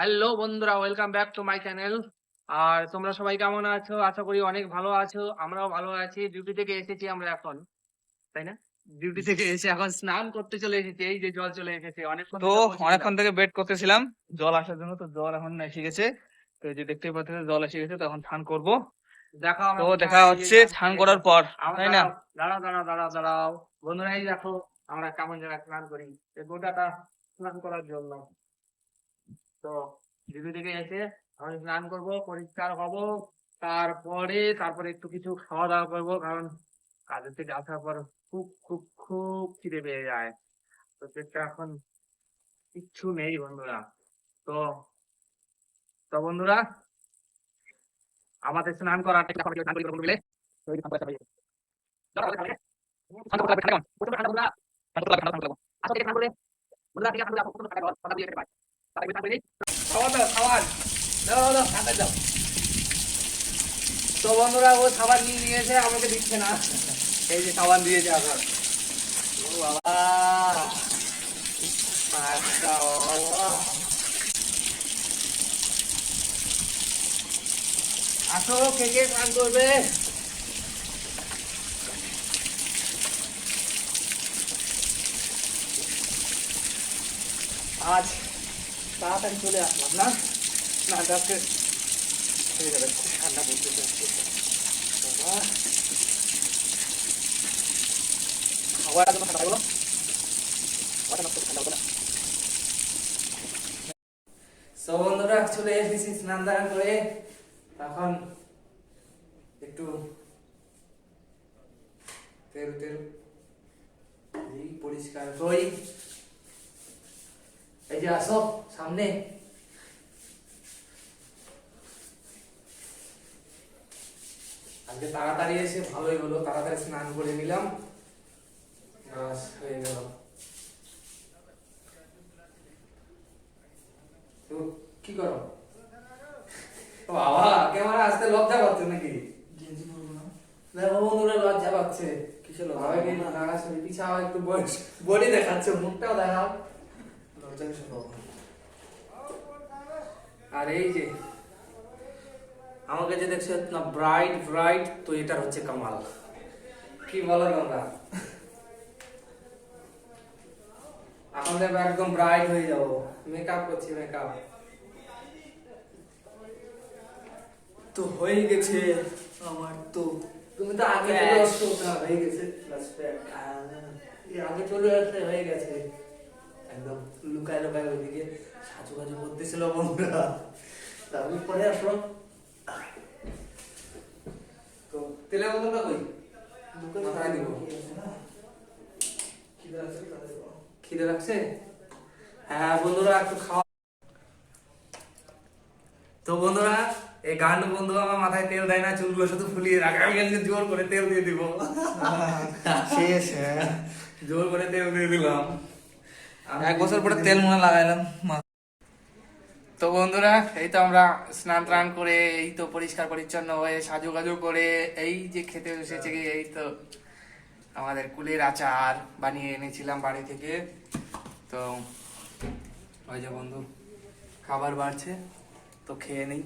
Hello বন্ধুরা welcome back to my channel আর তোমরা সবাই কেমন আছো? আশা করি অনেক ভালো আছো। আমরাও ভালো আছি। ডিউটি থেকে এসেছি আমরা এখন। তাই না? ডিউটি থেকে এসে এখন স্নান করতে চলে এসেছি। এই যে জল চলে এসেছে। অনেকক্ষণ তো অনেকক্ষণ থেকে ওয়েট করতেছিলাম। জল আসার জন্য তো জল এখন এসে গেছে। তো এই যে দেখতেই পাচ্ছেন জল এসে গেছে তো এখন স্নান করব। দেখা তো দেখা হচ্ছে স্নান করার পর তাই না? দাঁড়াও দাঁড়াও দাঁড়াও দাঁড়াও বন্ধুরা এই দেখো আমরা কেমন জায়গায় স্নান করি। গোটাটা স্নান করার জন্য। তো ডিউটি থেকে এসে আমি স্নান করব, পরিষ্কার হব, তারপরে তারপরে একটু কিছু খাওয়া দাওয়া করব, কারণ কাজের থেকে আসার পর খুব খুব খুব খিদে পেয়ে যায়। তো পেটটা এখন কিচ্ছু নেই বন্ধুরা। তো তো বন্ধুরা, আমাদের স্নান করার। তো বন্ধুরা ও নিয়ে নিয়েছে আমাকে দিচ্ছে না এই যে দিয়েছে এখন আসো কে কে স্নান করবে আজ তাড়াতাড়ি চলে আসলাম না না আজকে হয়ে যাবে খুব ঠান্ডা পড়তেছে একটু তেল তেল পরিষ্কার হই যে আসো সামনে। আজকে তাড়াতাড়ি এসে ভালোই হলো তাড়াতাড়ি স্নান করে নিলাম। হয়ে গেল। তো কি করো? ও বাবা ক্যামেরা আসতে লজ্জা পাচ্ছে নাকি? দেখো বন্ধুরা লজ্জা পাচ্ছে। কিছু লজ্জা? না? সরি একটু বডি দেখাচ্ছে মুখটাও দেখাও লজ্জা কিসের পাবো না? আর এই যে আমাকে যে দেখছ না ব্রাইট ব্রাইট তো এটা হচ্ছে কামাল। কি বলো তোমরা? এখন দেখো একদম ব্রাইট হয়ে যাব। মেকআপ করছি মেকআপ তো হয়ে গেছে আমার তো। তুমি তো আগে হয়ে গেছে। আগে চলে আসলে হয়ে গেছে। একদম লুকায় লুকায় ওইদিকে সাজু করতেছিল বন্ধুরা। তারপরে আসলো তো তেলে বোতলটা কই? মাথায় দিব। খিদে লাগছে, হ্যাঁ বন্ধুরা একটু খাওয়া। তো বন্ধুরা এই গান্ড বন্ধু আমার মাথায় তেল দেয় না চুলগুলো শুধু ফুলিয়ে রাখে। আমি আজকে জোর করে তেল দিয়ে দিব। শেষ হ্যাঁ জোর করে তেল দিয়ে দিলাম। এক বছর পরে তেল মনে লাগাইলাম তো বন্ধুরা, এই তো আমরা স্নান টান করে, এই তো পরিষ্কার পরিচ্ছন্ন হয়ে সাজু গাজু করে, এই যে খেতে এসেছে কি, এই তো আমাদের কুলের আচার বানিয়ে এনেছিলাম বাড়ি থেকে। তো ওই যে বন্ধু, খাবার বাড়ছে, তো খেয়ে নেই।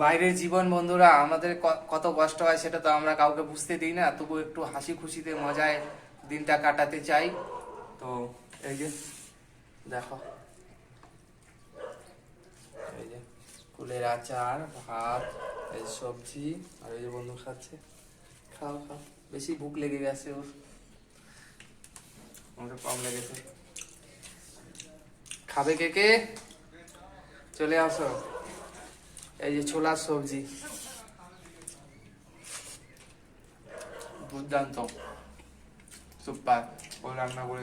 বাইরের জীবন বন্ধুরা, আমাদের কত কষ্ট হয় সেটা তো আমরা কাউকে বুঝতে দিই না, তবু একটু হাসি খুশিতে মজায় দিনটা কাটাতে চাই। তো এই যে দেখো। এই যে, কুলের আচার, ভাত, এই সবজি, আর এই যে বন্ধু খাচ্ছে। খাও খাও। বেশি ভুক লেগে গেছে ওর। আমাকে কম লেগেছে। খাবে কে কে? চলে আসো। এই যে ছোলার সবজি। দুর্দান্ত। সুপার। ও রান্না করে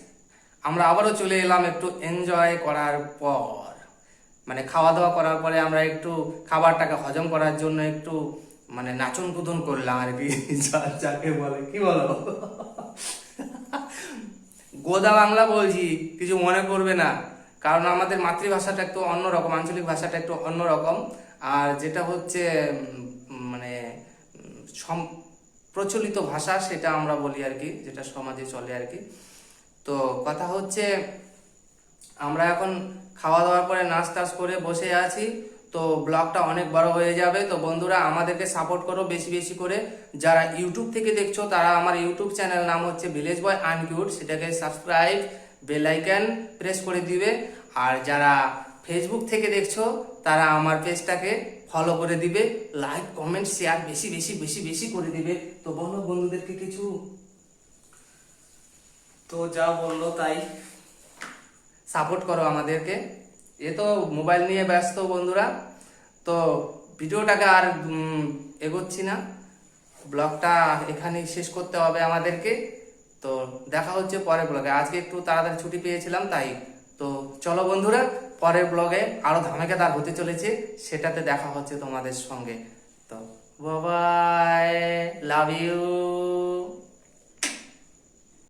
আমরা আবারও চলে এলাম একটু এনজয় করার পর। মানে খাওয়া দাওয়া করার পরে আমরা একটু খাবারটাকে হজম করার জন্য একটু মানে নাচন কুদন করলাম আর কি। যাকে বলে। কি বলো? গোদা বাংলা বলছি, কিছু মনে করবে না। কারণ আমাদের মাতৃভাষাটা একটু অন্যরকম, আঞ্চলিক ভাষাটা একটু অন্যরকম। আর যেটা হচ্ছে মানে প্রচলিত ভাষা সেটা আমরা বলি আর কি, যেটা সমাজে চলে আর কি। তো কথা হচ্ছে, আমরা এখন খাওয়া দাওয়ার পরে নাচ টাচ করে বসে আছি, তো ব্লগটা অনেক বড় হয়ে যাবে। তো বন্ধুরা, আমাদেরকে সাপোর্ট করো বেশি বেশি করে। যারা ইউটিউব থেকে দেখছ, তারা আমার ইউটিউব চ্যানেল নাম হচ্ছে ভিলেজ বয় আনকিউট সেটাকে সাবস্ক্রাইব বেল আইকন প্রেস করে দিবে। আর যারা ফেসবুক থেকে দেখছ, তারা আমার পেজটাকে ফলো করে দিবে। লাইক কমেন্ট শেয়ার বেশি বেশি বেশি বেশি করে দিবে। তো বলো বন্ধুদেরকে কিছু তো যা বলল তাই। সাপোর্ট করো আমাদেরকে। এ তো মোবাইল নিয়ে ব্যস্ত বন্ধুরা। তো ভিডিওটাকে আর এগোচ্ছি না। ব্লগটা এখানেই শেষ করতে হবে আমাদেরকে। তো দেখা হচ্ছে পরের ব্লগে। আজকে একটু তাড়াতাড়ি ছুটি পেয়েছিলাম তাই। তো চলো বন্ধুরা, পরের ব্লগে আরও ধামাকেদার হতে চলেছে। সেটাতে দেখা হচ্ছে তোমাদের সঙ্গে। তো বাবাই লাভ ইউ